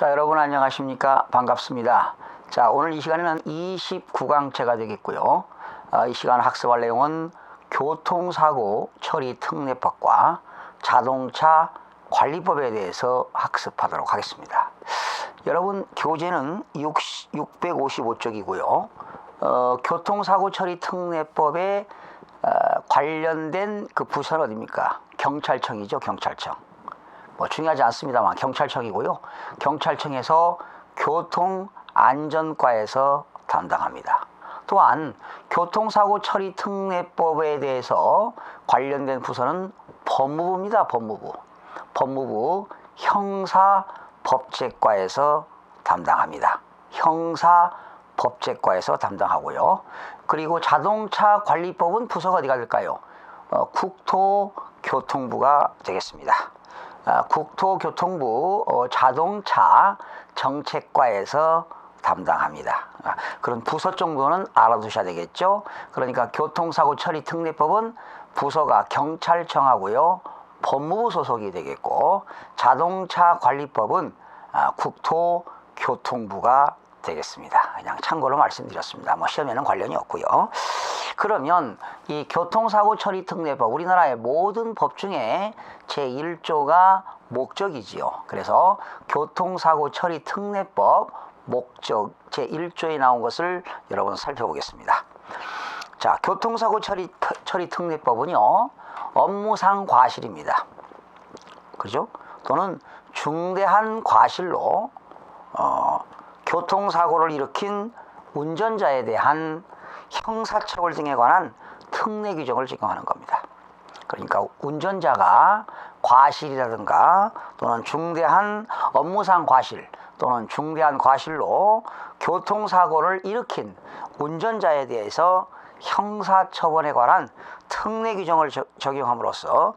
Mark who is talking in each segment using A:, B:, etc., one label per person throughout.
A: 자, 여러분 안녕하십니까? 반갑습니다. 자, 오늘 이 시간에는 29강체가 되겠고요. 어, 이 시간 학습할 내용은 교통사고 처리 특례법과 자동차 관리법에 대해서 학습하도록 하겠습니다. 여러분, 교재는 655쪽이고요. 어, 교통사고 처리 특례법에 어, 관련된 그 부서는 어디입니까? 경찰청이죠, 경찰청. 뭐 중요하지 않습니다만 경찰청이고요. 경찰청에서 교통안전과에서 담당합니다. 또한 교통사고 처리 특례법에 대해서 관련된 부서는 법무부입니다. 법무부. 법무부 형사법제과에서 담당합니다. 형사법제과에서 담당하고요. 그리고 자동차 관리법은 부서가 어디가 될까요? 어, 국토교통부가 되겠습니다. 아, 국토교통부 어, 자동차 정책과에서 담당합니다. 아, 그런 부서 정도는 알아두셔야 되겠죠. 그러니까 교통사고 처리 특례법은 부서가 경찰청하고요. 법무부 소속이 되겠고 자동차 관리법은 아, 국토교통부가 되겠습니다. 그냥 참고로 말씀드렸습니다. 뭐 시험에는 관련이 없고요. 그러면 이 교통사고 처리 특례법 우리나라의 모든 법 중에 제1조가 목적이지요. 그래서 교통사고 처리 특례법 목적 제1조에 나온 것을 여러분 살펴보겠습니다. 자, 교통사고 처리 처리 특례법은요. 업무상 과실입니다. 그죠? 또는 중대한 과실로 어, 교통사고를 일으킨 운전자에 대한 형사처벌 등에 관한 특례 규정을 적용하는 겁니다. 그러니까 운전자가 과실이라든가 또는 중대한 업무상 과실 또는 중대한 과실로 교통사고를 일으킨 운전자에 대해서 형사처벌에 관한 특례 규정을 저- 적용함으로써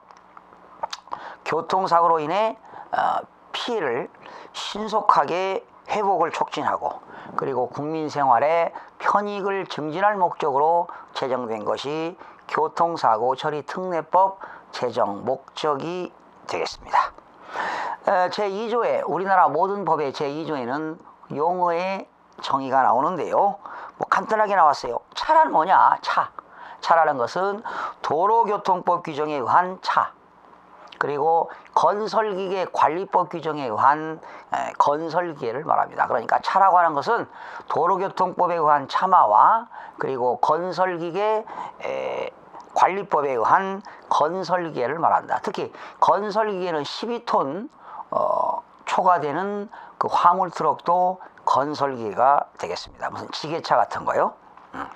A: 교통사고로 인해 어, 피해를 신속하게 회복을 촉진하고 그리고 국민 생활의 편익을 증진할 목적으로 제정된 것이 교통사고 처리 특례법 제정 목적이 되겠습니다. 제2조에 우리나라 모든 법의 제2조에는 용어의 정의가 나오는데요. 뭐 간단하게 나왔어요. 차란 뭐냐? 차. 차라는 것은 도로교통법 규정에 의한 차. 그리고 건설기계 관리법 규정에 의한 에, 건설기계를 말합니다. 그러니까 차라고 하는 것은 도로교통법에 의한 차마와 그리고 건설기계 에, 관리법에 의한 건설기계를 말한다. 특히 건설기계는 12톤 어, 초과되는 그 화물 트럭도 건설기계가 되겠습니다. 무슨 지게차 같은 거요. 음.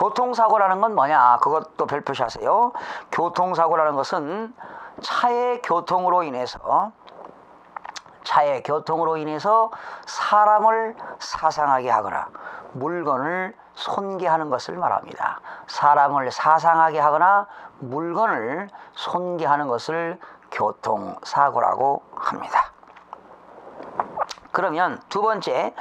A: 교통사고라는 건 뭐냐? 그것도 별표시하세요. 교통사고라는 것은 차의 교통으로 인해서 차의 교통으로 인해서 사람을 사상하게 하거나 물건을 손괴하는 것을 말합니다. 사람을 사상하게 하거나 물건을 손괴하는 것을 교통사고라고 합니다. 그러면 두 번째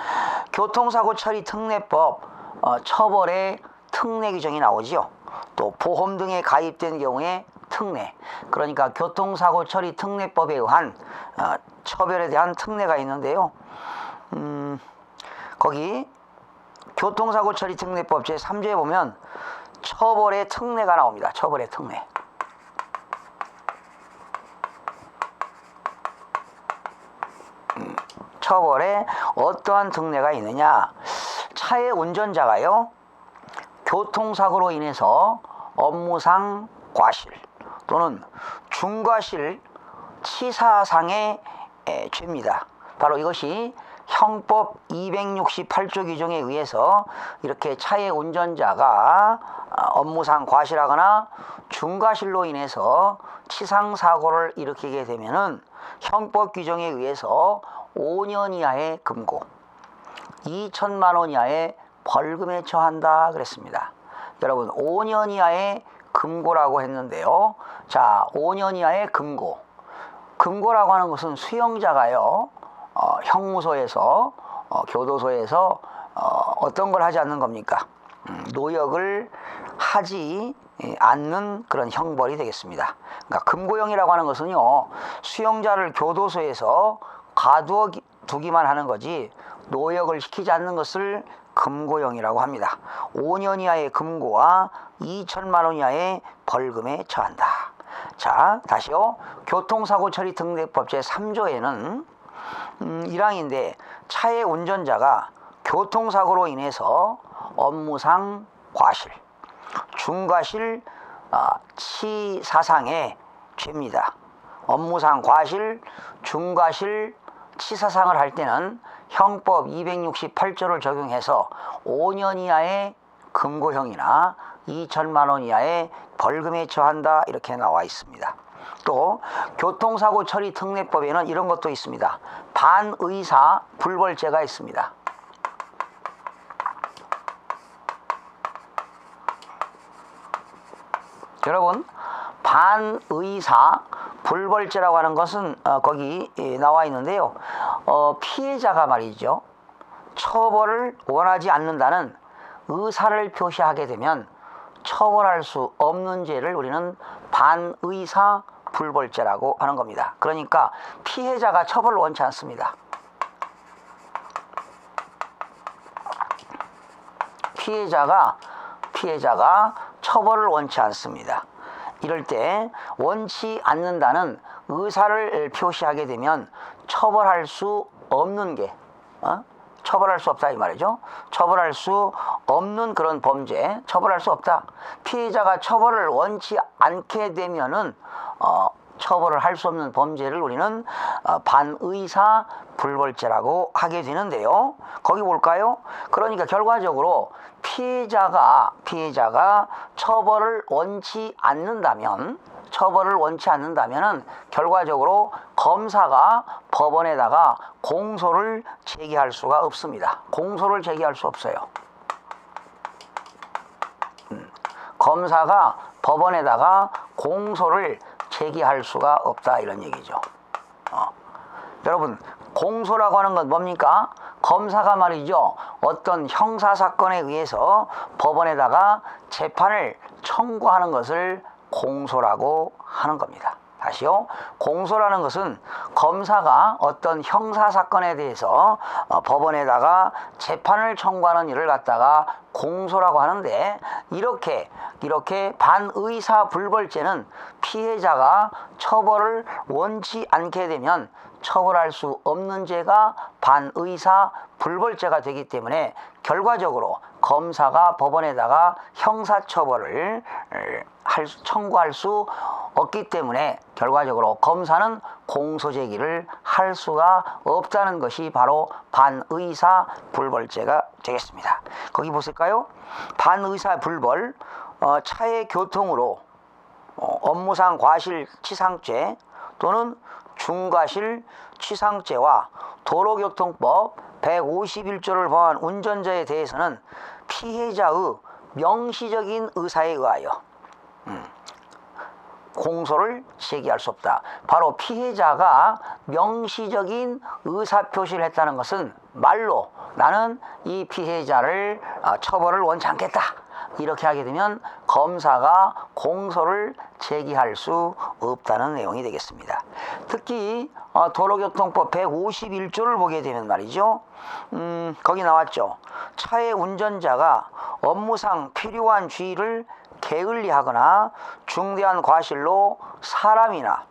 A: 교통사고 처리 특례법 어, 처벌의 특례 규정이 나오지요. 또 보험 등에 가입된 경우에 특례 그러니까 교통사고 처리 특례법에 의한 어, 처벌에 대한 특례가 있는데요. 음, 거기 교통사고 처리 특례법 제 3조에 보면 처벌의 특례가 나옵니다. 처벌의 특례. 처벌에 어떠한 특례가 있느냐? 차의 운전자가요, 교통사고로 인해서 업무상 과실 또는 중과실 치사상의 에, 죄입니다. 바로 이것이 형법 268조 규정에 의해서 이렇게 차의 운전자가 어, 업무상 과실하거나 중과실로 인해서 치상 사고를 일으키게 되면은 형법 규정에 의해서 5년 이하의 금고, 2천만 원 이하의 벌금에 처한다 그랬습니다. 여러분 5년 이하의 금고라고 했는데요. 자, 5년 이하의 금고. 금고라고 하는 것은 수용자가요. 어, 형무소에서 어, 교도소에서 어, 떤걸 하지 않는 겁니까? 음, 노역을 하지 않는 그런 형벌이 되겠습니다. 그러니까 금고형이라고 하는 것은요. 수용자를 교도소에서 가두어 두기만 하는 거지 노역을 시키지 않는 것을 금고형이라고 합니다. 5년 이하의 금고와 2천만 원 이하의 벌금에 처한다. 자, 다시요. 교통사고 처리 특례법 제3조에는 음, 1항인데 차의 운전자가 교통사고로 인해서 업무상 과실, 중과실, 아, 치사상의 죄입니다. 업무상 과실, 중과실, 치사상을 할 때는 형법 268조를 적용해서 5년 이하의 금고형이나 2천만 원 이하의 벌금에 처한다 이렇게 나와 있습니다. 또 교통사고 처리 특례법에는 이런 것도 있습니다. 반의사 불벌죄가 있습니다. 여러분 반의사 불벌죄라고 하는 것은 어, 거기 예, 나와 있는데요. 어, 피해자가 말이죠. 처벌을 원하지 않는다는 의사를 표시하게 되면 처벌할 수 없는 죄를 우리는 반의사 불벌죄라고 하는 겁니다. 그러니까 피해자가 처벌을 원치 않습니다. 피해자가 피해자가 처벌을 원치 않습니다. 이럴 때 원치 않는다는 의사를 표시하게 되면 처벌할 수 없는 게 어? 처벌할 수 없다 이 말이죠. 처벌할 수 없는 그런 범죄 처벌할 수 없다. 피해자가 처벌을 원치 않게 되면은 어, 처벌을 할 수 없는 범죄를 우리는 어, 반의사 불벌죄라고 하게 되는데요. 거기 볼까요? 그러니까 결과적으로 피해자가 피해자가 처벌을 원치 않는다면 처벌을 원치 않는다면은 결과적으로 검사가 법원에다가 공소를 제기할 수가 없습니다. 공소를 제기할 수 없어요. 음, 검사가 법원에다가 공소를 제기할 수가 없다 이런 얘기죠. 어. 여러분 공소라고 하는 건 뭡니까? 검사가 말이죠. 어떤 형사 사건에 의해서 법원에다가 재판을 청구하는 것을 공소라고 하는 겁니다. 다시요. 공소라는 것은 검사가 어떤 형사 사건에 대해서 어, 법원에다가 재판을 청구하는 일을 갖다가 공소라고 하는데 이렇게 이렇게 반의사 불벌죄는 피해자가 처벌을 원치 않게 되면 처벌할 수 없는 죄가 반의사 불벌죄가 되기 때문에 결과적으로 검사가 법원에다가 형사처벌을 할, 청구할 수 없기 때문에 결과적으로 검사는 공소 제기를 할 수가 없다는 것이 바로 반의사 불벌죄가 되겠습니다. 거기 보실까요? 반의사 불벌 어, 차의 교통으로 어, 업무상 과실 치상죄 또는 중과실 치상죄와 도로교통법 151조를 포함한 운전자에 대해서는 피해자의 명시적인 의사에 의하여 음, 공소를 제기할 수 없다. 바로 피해자가 명시적인 의사 표시를 했다는 것은 말로 나는 이 피해자를 어, 처벌을 원치 않겠다. 이렇게 하게 되면 검사가 공소를 제기할 수 없다는 내용이 되겠습니다. 특히 어, 도로교통법 151조를 보게 되면 말이죠. 음, 거기 나왔죠. 차의 운전자가 업무상 필요한 주의를 게을리하거나 중대한 과실로 사람이나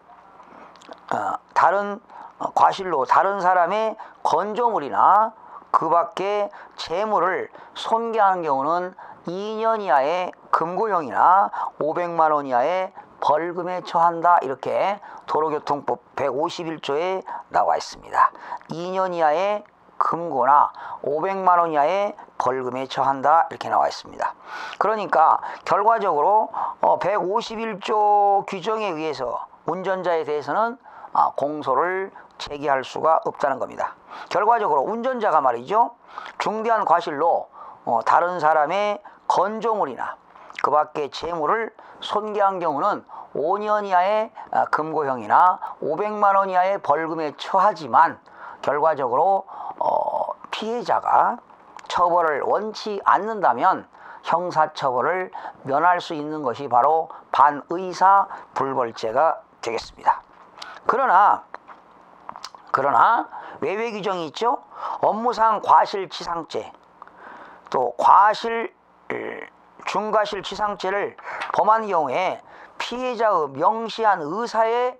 A: 어, 다른 어, 과실로 다른 사람의 건조물이나 그 밖에 재물을 손괴하는 경우는 2년 이하의 금고형이나 500만 원 이하의 벌금에 처한다 이렇게 도로교통법 151조에 나와 있습니다. 2년 이하의 금고나 500만 원 이하의 벌금에 처한다 이렇게 나와 있습니다. 그러니까 결과적으로 151조 규정에 의해서 운전자에 대해서는 아, 공소를 제기할 수가 없다는 겁니다. 결과적으로 운전자가 말이죠. 중대한 과실로 어, 다른 사람의 건조물이나 그 밖의 재물을 손괴한 경우는 5년 이하의 아, 금고형이나 500만 원 이하의 벌금에 처하지만 결과적으로 어, 피해자가 처벌을 원치 않는다면 형사처벌을 면할 수 있는 것이 바로 반의사 불벌죄가 되겠습니다. 그러나 그러나 외외 규정이 있죠. 업무상 과실치상죄 또 과실 중과실치상죄를 범한 경우에 피해자의 명시한 의사에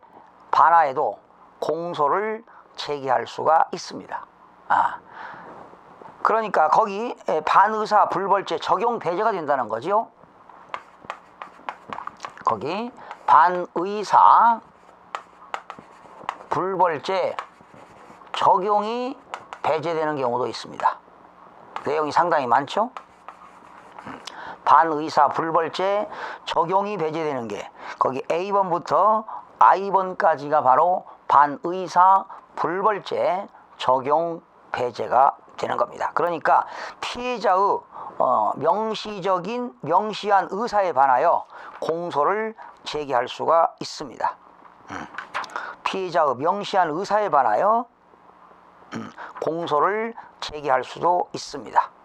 A: 반하여도 공소를 제기할 수가 있습니다. 아, 그러니까 거기 반의사 불벌죄 적용 배제가 된다는 거지요. 거기 반의사 불벌죄 적용이 배제되는 경우도 있습니다. 내용이 상당히 많죠? 음, 반의사 불벌죄 적용이 배제되는 게 거기 A번부터 I번까지가 바로 반의사 불벌죄 적용 배제가 되는 겁니다. 그러니까 피해자의 어, 명시적인 명시한 의사에 반하여 공소를 제기할 수가 있습니다. 음, 피해자의 명시한 의사에 반하여 음, 공소를 제기할 수도 있습니다.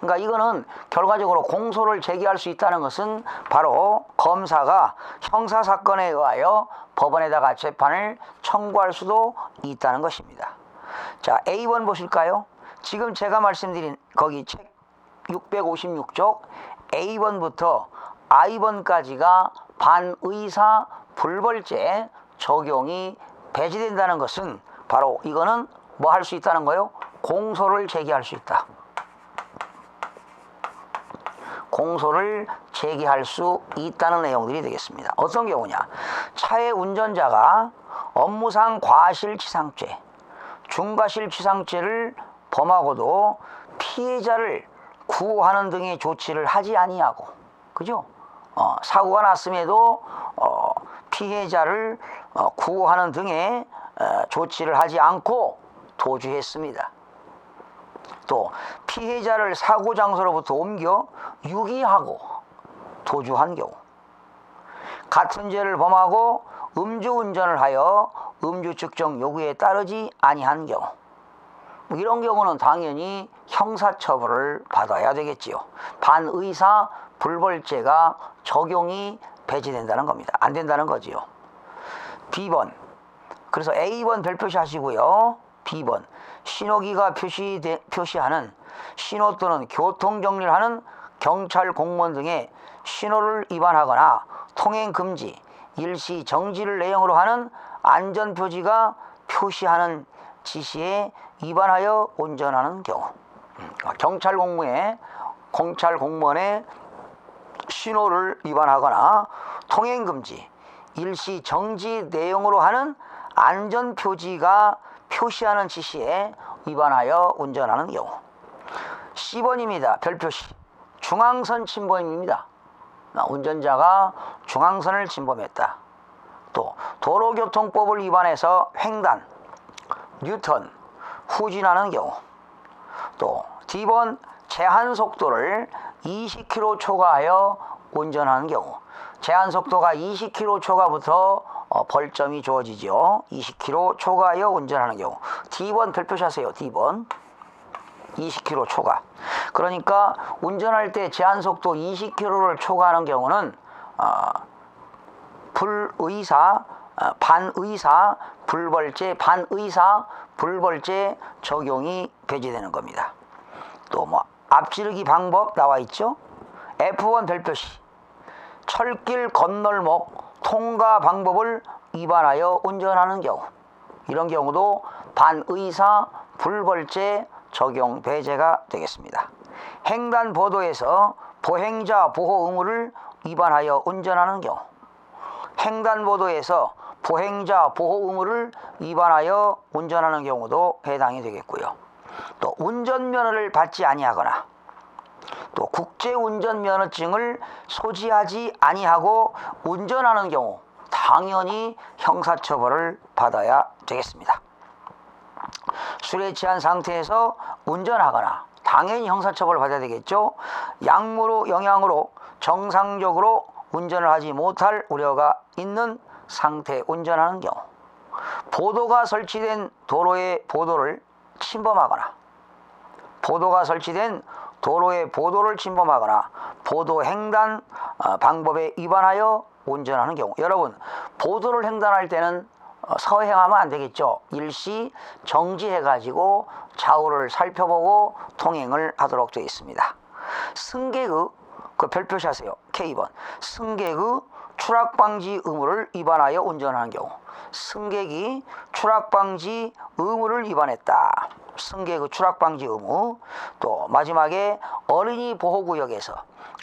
A: 그러니까 이거는 결과적으로 공소를 제기할 수 있다는 것은 바로 검사가 형사 사건에 의하여 법원에다가 재판을 청구할 수도 있다는 것입니다. 자, A번 보실까요? 지금 제가 말씀드린 거기 책 656쪽 A번부터 I번까지가 반의사 불벌죄 적용이 배제된다는 것은 바로 이거는 뭐 할 수 있다는 거요? 공소를 제기할 수 있다. 공소를 제기할 수 있다는 내용들이 되겠습니다. 어떤 경우냐? 차의 운전자가 업무상 과실치상죄, 중과실치상죄를 범하고도 피해자를 구호하는 등의 조치를 하지 아니하고, 그죠? 어, 사고가 났음에도 어, 피해자를 어, 구호하는 등의 어, 조치를 하지 않고 도주했습니다. 또 피해자를 사고 장소로부터 옮겨 유기하고 도주한 경우 같은 죄를 범하고 음주운전을 하여 음주 측정 요구에 따르지 아니한 경우 뭐 이런 경우는 당연히 형사처벌을 받아야 되겠지요. 반의사 불벌죄가 적용이 배제된다는 겁니다. 안 된다는 거지요. B번 그래서 A번 별표시 하시고요. B번 신호기가 표시 표시하는 신호 또는 교통 정리를 하는 경찰 공무원 등의 신호를 위반하거나 통행 금지, 일시 정지를 내용으로 하는 안전 표지가 표시하는 지시에 위반하여 운전하는 경우. 음, 경찰 공무에 경찰 공무원의 신호를 위반하거나 통행 금지, 일시 정지 내용으로 하는 안전 표지가 표시하는 지시에 위반하여 운전하는 경우. 10번입니다. 별표시. 중앙선 침범입니다. 운전자가 중앙선을 침범했다. 또 도로교통법을 위반해서 횡단, 뉴턴, 후진하는 경우. 또 D번 제한 속도를 20km 초과하여 운전하는 경우. 제한 속도가 20km 초과부터 어, 벌점이 주어지죠. 20km 초과하여 운전하는 경우. D번 별표시하세요. D번. 20km 초과. 그러니까 운전할 때 제한 속도 20km를 초과하는 경우는 어, 불의사, 어, 반의사, 불벌죄, 반의사, 불벌죄 적용이 배제되는 겁니다. 또 뭐 앞지르기 방법 나와 있죠. F1 별표시. 철길 건널목 통과 방법을 위반하여 운전하는 경우 이런 경우도 반의사 불벌죄 적용 배제가 되겠습니다. 횡단보도에서 보행자 보호 의무를 위반하여 운전하는 경우 횡단보도에서 보행자 보호 의무를 위반하여 운전하는 경우도 해당이 되겠고요. 또 운전면허를 받지 아니하거나 또 국제운전면허증을 소지하지 아니하고 운전하는 경우 당연히 형사처벌을 받아야 되겠습니다. 술에 취한 상태에서 운전하거나 당연히 형사처벌을 받아야 되겠죠. 약물로 영향으로 정상적으로 운전을 하지 못할 우려가 있는 상태 운전하는 경우 보도가 설치된 도로의 보도를 침범하거나 보도가 설치된 도로의 보도를 침범하거나 보도 횡단 어, 방법에 위반하여 운전하는 경우 여러분 보도를 횡단할 때는 어, 서행하면 안 되겠죠. 일시 정지해 가지고 좌우를 살펴보고 통행을 하도록 되어 있습니다. 승객의 그 별표시하세요. K번 승객의 추락 방지 의무를 위반하여 운전하는 경우 승객이 추락 방지 의무를 위반했다. 승객의 추락 방지 의무 또 마지막에 어린이 보호구역에서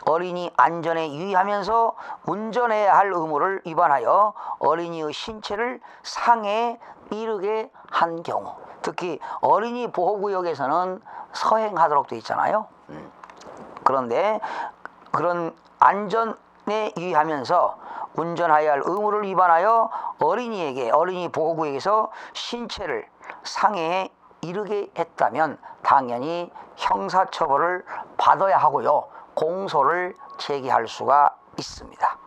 A: 어린이 안전에 유의하면서 운전해야 할 의무를 위반하여 어린이의 신체를 상해에 이르게 한 경우 특히 어린이 보호구역에서는 서행하도록 되어 있잖아요. 음. 그런데 그런 안전에 유의하면서 운전하여야 할 의무를 위반하여 어린이에게 어린이 보호구역에서 신체를 상해에 이르게 했다면 당연히 형사처벌을 받아야 하고요. 공소를 제기할 수가 있습니다.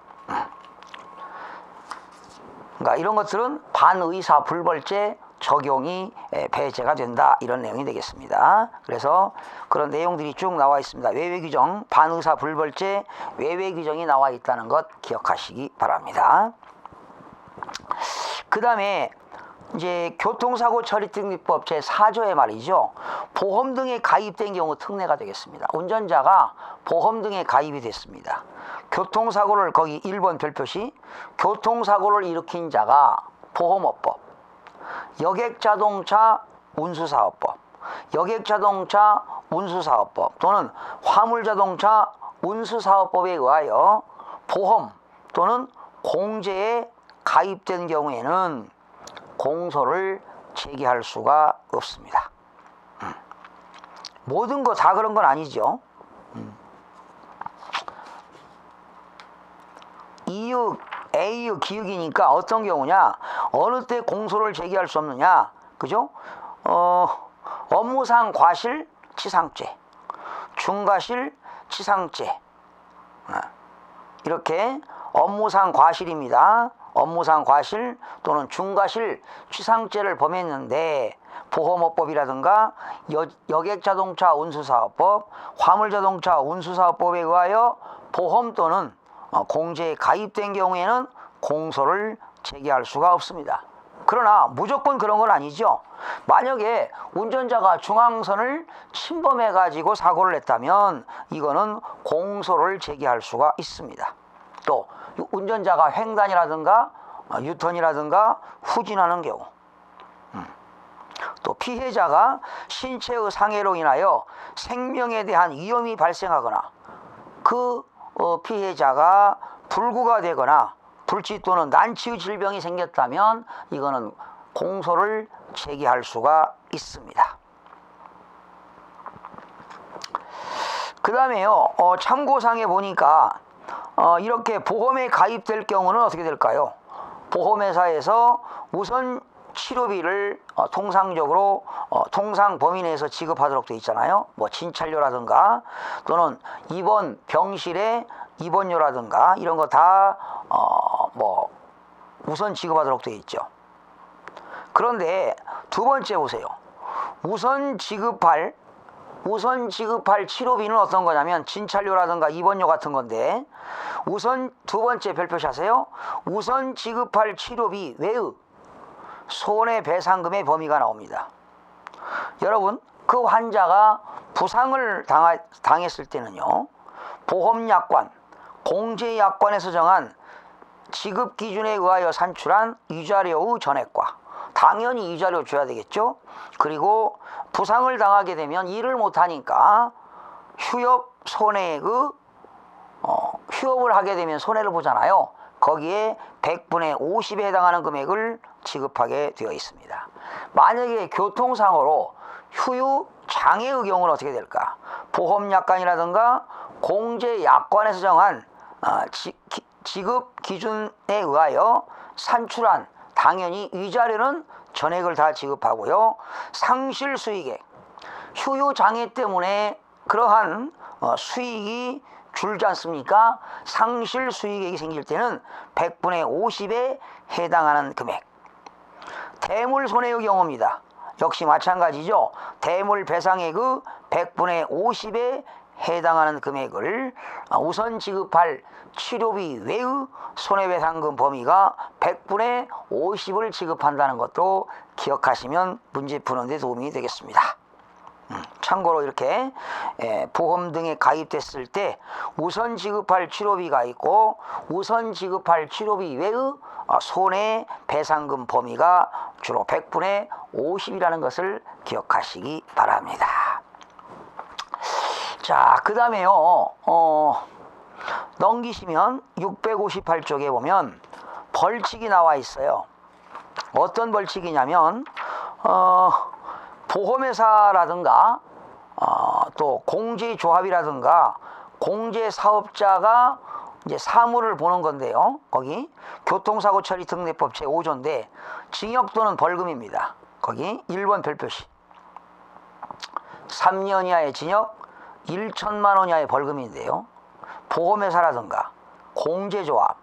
A: 그러니까 이런 것들은 반의사 불벌죄 적용이 에, 배제가 된다 이런 내용이 되겠습니다. 그래서 그런 내용들이 쭉 나와 있습니다. 외외 규정 반의사 불벌죄 외외 규정이 나와 있다는 것 기억하시기 바랍니다. 그 다음에 이제 교통사고 처리 특례법 제4조에 말이죠. 보험 등에 가입된 경우 특례가 되겠습니다. 운전자가 보험 등에 가입이 됐습니다. 교통사고를 거기 1번 별표시 교통사고를 일으킨 자가 보험업법 여객자동차 운수사업법 여객자동차 운수사업법 또는 화물자동차 운수사업법에 의하여 보험 또는 공제에 가입된 경우에는 공소를 제기할 수가 없습니다. 음. 모든 거 다 그런 건 아니죠. 음. 이유 A유 기육이니까 어떤 경우냐 어느 때 공소를 제기할 수 없느냐 그죠? 어, 업무상 과실 치상죄 중과실 치상죄 어, 이렇게 업무상 과실입니다. 업무상 과실 또는 중과실 취상죄를 범했는데 보험업법이라든가 여, 여객자동차 운수사업법, 화물자동차 운수사업법에 의하여 보험 또는 어, 공제에 가입된 경우에는 공소를 제기할 수가 없습니다. 그러나 무조건 그런 건 아니죠. 만약에 운전자가 중앙선을 침범해 가지고 사고를 냈다면 이거는 공소를 제기할 수가 있습니다. 또 운전자가 횡단이라든가 어, 유턴이라든가 후진하는 경우 음. 또 피해자가 신체의 상해로 인하여 생명에 대한 위험이 발생하거나 그 어, 피해자가 불구가 되거나 불치 또는 난치의 질병이 생겼다면 이거는 공소를 제기할 수가 있습니다. 그 다음에요, 어, 참고상에 보니까 어, 이렇게 보험에 가입될 경우는 어떻게 될까요? 보험회사에서 우선 치료비를 어, 통상적으로 어, 통상 범위 내에서 지급하도록 되어 있잖아요. 뭐 진찰료라든가 또는 입원 병실의 입원료라든가 이런 거 다 어, 뭐 우선 지급하도록 되어 있죠. 그런데 두 번째 보세요. 우선 지급할 우선 지급할 치료비는 어떤 거냐면 진찰료라든가 입원료 같은 건데 우선 두 번째 별표시하세요. 우선 지급할 치료비 외의 손해배상금의 범위가 나옵니다. 여러분 그 환자가 부상을 당하, 당했을 때는요 보험약관 공제약관에서 정한 지급 기준에 의하여 산출한 위자료의 전액과 당연히 위자료 줘야 되겠죠. 그리고 부상을 당하게 되면 일을 못하니까 휴업 손해액의 어, 휴업을 하게 되면 손해를 보잖아요. 거기에 100분의 50에 해당하는 금액을 지급하게 되어 있습니다. 만약에 교통상으로 휴유 장애의 경우는 어떻게 될까? 보험약관이라든가 공제약관에서 정한 어, 지, 기, 지급 기준에 의하여 산출한 당연히 위자료는 전액을 다 지급하고요. 상실 수익액, 휴유 장애 때문에 그러한 어, 수익이 줄지 않습니까? 상실 수익액이 생길 때는 100분의 50에 해당하는 금액. 대물 손해의 경우입니다. 역시 마찬가지죠. 대물 배상액의 100분의 50에 해당하는 금액을 아, 우선 지급할 치료비 외의 손해배상금 범위가 100분의 50을 지급한다는 것도 기억하시면 문제 푸는데 도움이 되겠습니다. 음, 참고로 이렇게 에, 보험 등에 가입됐을 때 우선 지급할 치료비가 있고 우선 지급할 치료비 외의 어, 손해 배상금 범위가 주로 100분의 50이라는 것을 기억하시기 바랍니다. 자, 그 다음에요, 어, 넘기시면 658쪽에 보면 벌칙이 나와 있어요. 어떤 벌칙이냐면, 어, 보험회사라든가, 어, 또 공제조합이라든가, 공제사업자가 이제 사무를 보는 건데요. 거기 교통사고 처리 특례법 제5조인데 징역 또는 벌금입니다. 거기 1번 별표시. 3년 이하의 징역, 1천만 원 이하의 벌금인데요. 보험회사라든가 공제조합,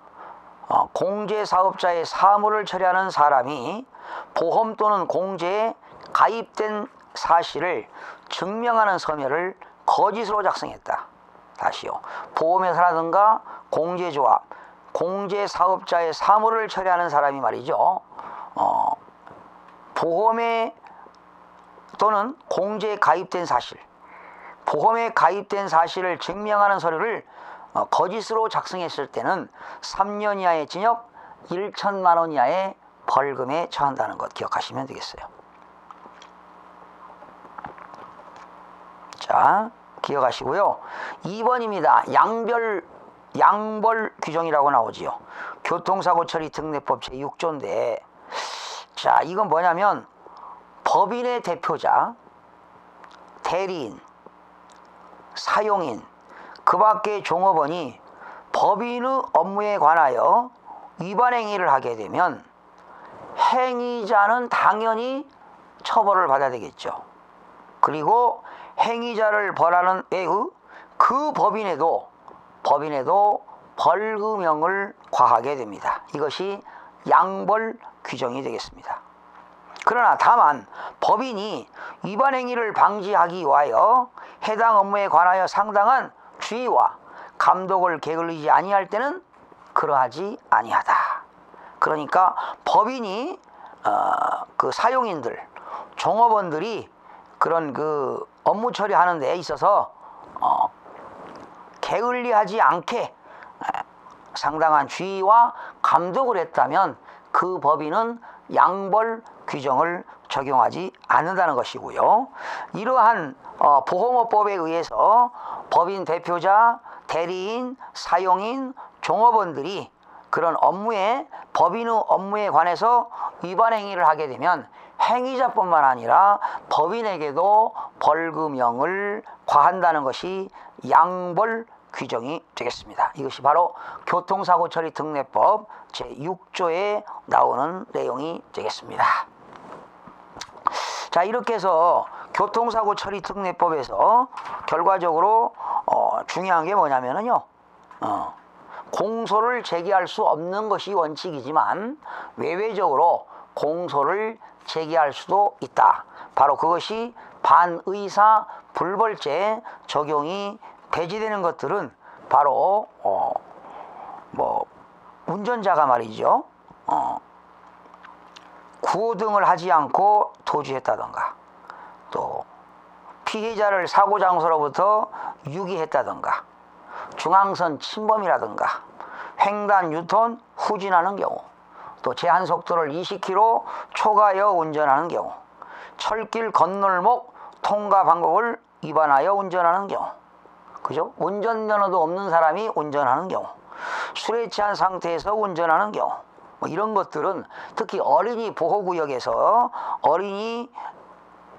A: 어, 공제사업자의 사무를 처리하는 사람이 보험 또는 공제에 가입된 사실을 증명하는 서면을 거짓으로 작성했다. 다시요. 보험회사라든가 공제조합, 공제사업자의 사무를 처리하는 사람이 말이죠. 어, 보험에 또는 공제에 가입된 사실, 보험에 가입된 사실을 증명하는 서류를 어, 거짓으로 작성했을 때는 3년 이하의 징역 1천만 원 이하의 벌금에 처한다는 것 기억하시면 되겠어요. 자, 기억하시고요. 2번입니다. 양별 양벌 규정이라고 나오지요. 교통사고 처리 특례법 제6조인데 자, 이건 뭐냐면 법인의 대표자, 대리인, 사용인, 그 밖의 종업원이 법인의 업무에 관하여 위반 행위를 하게 되면 행위자는 당연히 처벌을 받아야 되겠죠. 그리고 행위자를 벌하는 외의 그 법인에도 법인에도 벌금형을 과하게 됩니다. 이것이 양벌 규정이 되겠습니다. 그러나 다만 법인이 위반 행위를 방지하기 위하여 해당 업무에 관하여 상당한 주의와 감독을 게을리지 아니할 때는 그러하지 아니하다. 그러니까 법인이 어, 그 사용인들, 종업원들이 그런 그 업무 처리하는 데 있어서 어, 게을리하지 않게 에, 상당한 주의와 감독을 했다면 그 법인은 양벌 규정을 적용하지 않는다는 것이고요. 이러한 어, 보험업법에 의해서 법인 대표자, 대리인, 사용인, 종업원들이 그런 업무에 법인의 업무에 관해서 위반 행위를 하게 되면 행위자뿐만 아니라 법인에게도 벌금형을 과한다는 것이 양벌 규정이 되겠습니다. 이것이 바로 교통사고 처리 특례법 제6조에 나오는 내용이 되겠습니다. 자, 이렇게 해서 교통사고 처리 특례법에서 결과적으로 어, 중요한 게 뭐냐면은요. 어, 공소를 제기할 수 없는 것이 원칙이지만 외외적으로 공소를 제기할 수도 있다. 바로 그것이 반의사 불벌죄 적용이 배제되는 것들은 바로 어, 뭐 운전자가 말이죠. 어, 구호 등을 하지 않고 도주했다던가 또 피해자를 사고 장소로부터 유기했다던가 중앙선 침범이라든가 횡단 유턴 후진하는 경우 또 제한 속도를 20km 초과하여 운전하는 경우 철길 건널목 통과 방법을 위반하여 운전하는 경우 그죠? 운전면허도 없는 사람이 운전하는 경우 술에 취한 상태에서 운전하는 경우 뭐 이런 것들은 특히 어린이 보호구역에서 어린이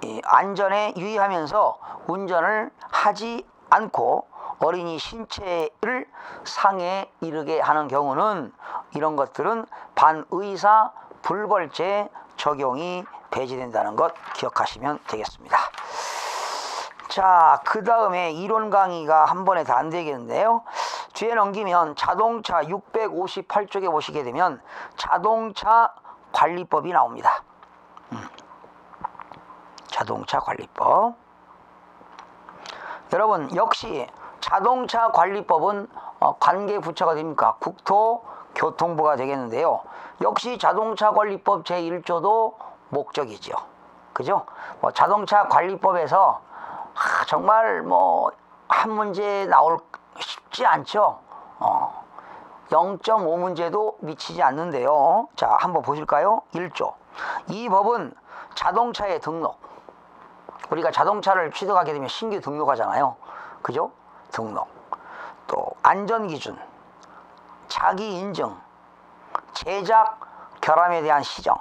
A: 이 안전에 유의하면서 운전을 하지 않고 어린이 신체를 상해 이르게 하는 경우는 이런 것들은 반의사 불벌죄 적용이 배제된다는 것 기억하시면 되겠습니다. 자, 그 다음에 이론 강의가 한 번에 다 안 되겠는데요. 뒤에 넘기면 자동차 658쪽에 보시게 되면 자동차 관리법이 나옵니다. 음. 자동차 관리법. 여러분 역시 자동차 관리법은 어, 관계 부처가 됩니까? 국토교통부가 되겠는데요. 역시 자동차 관리법 제1조도 목적이죠. 그죠? 뭐 자동차 관리법에서 아, 정말 뭐 한 문제 나올 쉽지 않죠. 어. 0.5 문제도 미치지 않는데요. 자, 한번 보실까요? 1조. 이 법은 자동차의 등록. 우리가 자동차를 취득하게 되면 신규 등록하잖아요. 그죠? 등록. 또 안전 기준, 자기 인증, 제작, 결함에 대한 시정,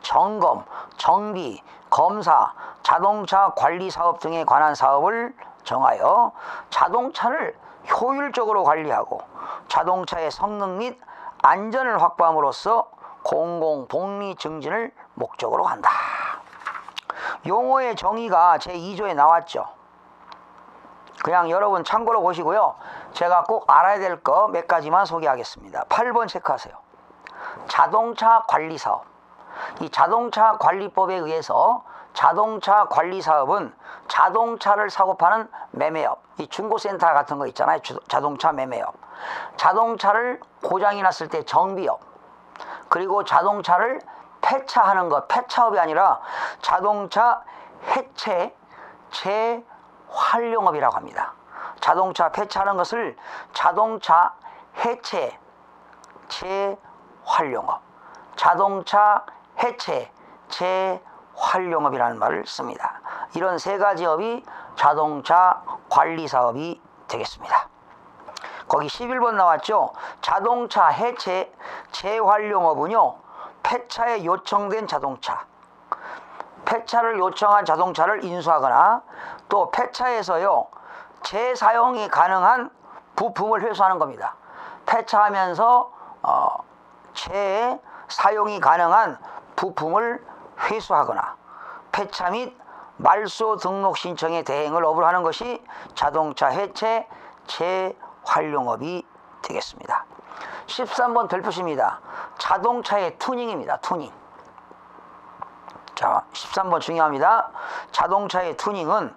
A: 점검, 정비, 검사, 자동차 관리 사업 등에 관한 사업을 정하여 자동차를 효율적으로 관리하고 자동차의 성능 및 안전을 확보함으로써 공공 복리 증진을 목적으로 한다. 용어의 정의가 제 2조에 나왔죠. 그냥 여러분 참고로 보시고요. 제가 꼭 알아야 될 거 몇 가지만 소개하겠습니다. 8번 체크하세요. 자동차 관리 사업. 이 자동차 관리법에 의해서 자동차 관리 사업은 자동차를 사고 파는 매매업, 이 중고센터 같은 거 있잖아요. 주- 자동차 매매업. 자동차를 고장이 났을 때 정비업. 그리고 자동차를 폐차하는 것, 폐차업이 아니라 자동차 해체, 재활용업이라고 합니다. 자동차 폐차하는 것을 자동차 해체, 재활용업. 자동차 해체, 재활용업이라는 말을 씁니다. 이런 세 가지 업이 자동차 관리 사업이 되겠습니다. 거기 11번 나왔죠. 자동차 해체 재활용업은요. 폐차에 요청된 자동차, 폐차를 요청한 자동차를 인수하거나 또 폐차에서요. 재사용이 가능한 부품을 회수하는 겁니다. 폐차하면서 어, 재사용이 가능한 부품을 회수하거나 폐차 및 말소 등록 신청의 대행을 업을 하는 것이 자동차 해체 재활용업이 되겠습니다. 13번 별표입니다. 자동차의 투닝입니다. 투닝. 자, 13번 중요합니다. 자동차의 투닝은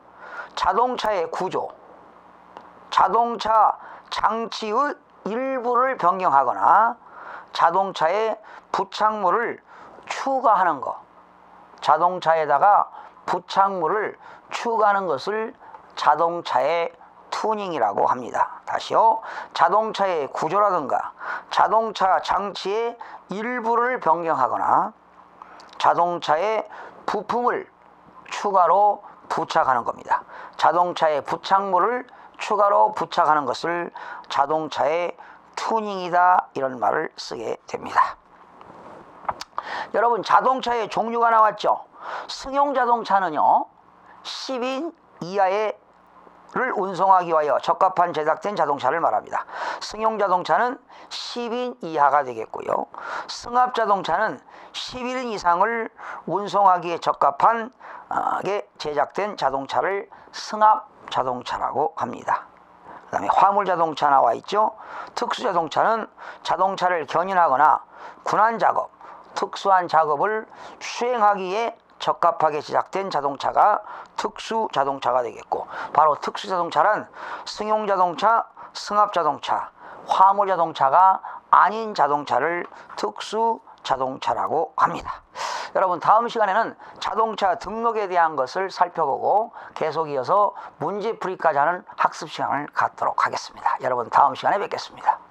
A: 자동차의 구조, 자동차 장치의 일부를 변경하거나 자동차의 부착물을 추가하는 것. 자동차에다가 부착물을 추가하는 것을 자동차의 투닝이라고 합니다. 다시요. 자동차의 구조라든가 자동차 장치의 일부를 변경하거나 자동차의 부품을 추가로 부착하는 겁니다. 자동차의 부착물을 추가로 부착하는 것을 자동차의 투닝이다 이런 말을 쓰게 됩니다. 여러분 자동차의 종류가 나왔죠. 승용 자동차는요 10인 이하의 를 운송하기 위하여 적합한 제작된 자동차를 말합니다. 승용 자동차는 10인 이하가 되겠고요. 승합 자동차는 11인 이상을 운송하기에 적합한 어, 게 제작된 자동차를 승합 자동차라고 합니다. 그 다음에 화물 자동차 나와 있죠. 특수 자동차는 자동차를 견인하거나 군한 작업, 특수한 작업을 수행하기에 적합하게 제작된 자동차가 특수 자동차가 되겠고 바로 특수 자동차란 승용 자동차, 승합 자동차, 화물 자동차가 아닌 자동차를 특수 자동차라고 합니다. 여러분 다음 시간에는 자동차 등록에 대한 것을 살펴보고 계속 이어서 문제풀이까지 하는 학습 시간을 갖도록 하겠습니다. 여러분 다음 시간에 뵙겠습니다.